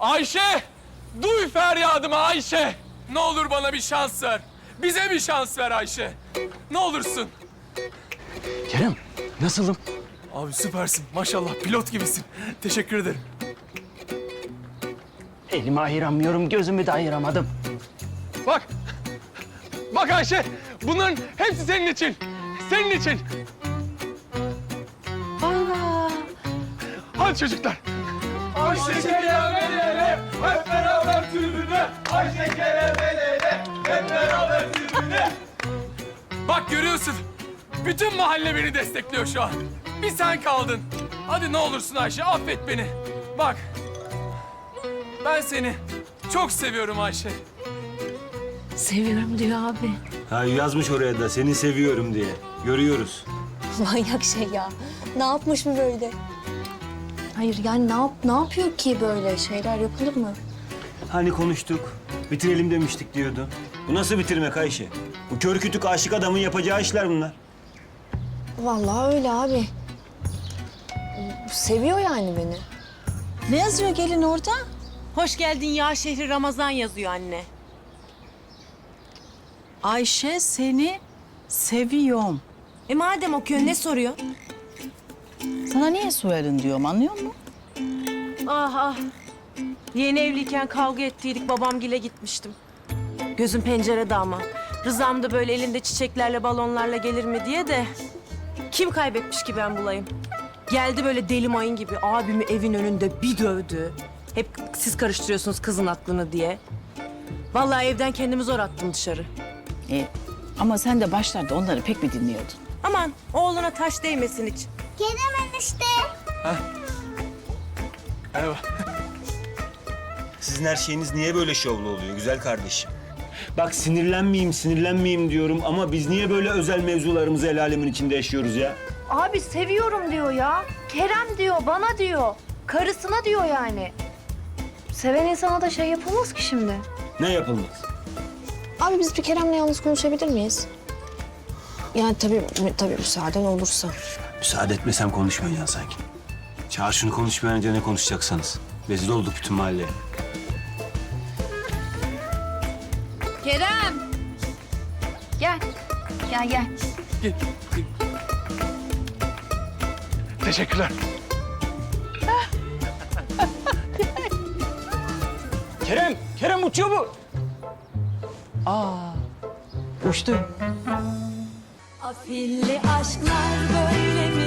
Ayşe! Duy feryadımı Ayşe! Ne olur bana bir şans ver. Bize bir şans ver Ayşe. Ne olursun. Kerem, nasılım? Abi süpersin. Maşallah pilot gibisin. Teşekkür ederim. Elimi ayıramıyorum, gözümü de ayıramadım. Bak. Bak Ayşe. Bunların hepsi senin için. Senin için. Hadi çocuklar. Ayşe tribüne. Ayşe Kerem el ele, hep beraber tribüne. Bak görüyorsun. Bütün mahalle beni destekliyor şu an. Bir sen kaldın. Hadi ne olursun Ayşe affet beni. Bak. Ben seni çok seviyorum Ayşe. Seviyorum diyor abi. Ha yazmış oraya da seni seviyorum diye. Görüyoruz. Manyak şey ya. Ne yapmış mı böyle? Hayır yani ne yap ne yapıyor ki böyle şeyler yapılır mı? Hani konuştuk, bitirelim demiştik diyordu. Bu nasıl bitirmek Ayşe? Bu kör kütük aşık adamın yapacağı işler bunlar. Vallahi öyle abi. Seviyor yani beni. Ne yazıyor gelin orada? Hoş geldin ya şehri Ramazan yazıyor anne. Ayşe seni seviyorum. E madem okuyor ne soruyor? Sana niye soyadın diyorum anlıyor musun? Ah ah. Yeni evliyken kavga ettiydik babamgile gitmiştim. Gözüm pencerede ama. Rızam da böyle elinde çiçeklerle balonlarla gelir mi diye de... Kim kaybetmiş ki ben bulayım? Geldi böyle deli mayın gibi abimi evin önünde bir dövdü. Hep siz karıştırıyorsunuz kızın aklını diye. Vallahi evden kendimi zor attım dışarı. E, ama sen de başlarda onları pek mi dinliyordun? Aman oğluna taş değmesin hiç. Merhaba. Sizin her şeyiniz niye böyle şovlu oluyor güzel kardeşim? Bak sinirlenmeyeyim, sinirlenmeyeyim diyorum ama biz niye böyle özel mevzularımızı el alemin içinde yaşıyoruz ya? Abi seviyorum diyor ya. Kerem diyor, bana diyor. Karısına diyor yani. Seven insana da şey yapılmaz ki şimdi. Ne yapılmaz? Abi biz bir Kerem'le yalnız konuşabilir miyiz? Yani tabii tabii müsaaden olursa. Müsaade etmesem konuşmayacaksın sanki. Çağır şunu konuşmayan önce ne konuşacaksanız. Rezil olduk bütün mahalleye. Kerem! Gel. Gel gel. Gel, gel. Teşekkürler. Kerem, Kerem uçuyor bu. Aa, uçtu. Afilli aşklar böyle mi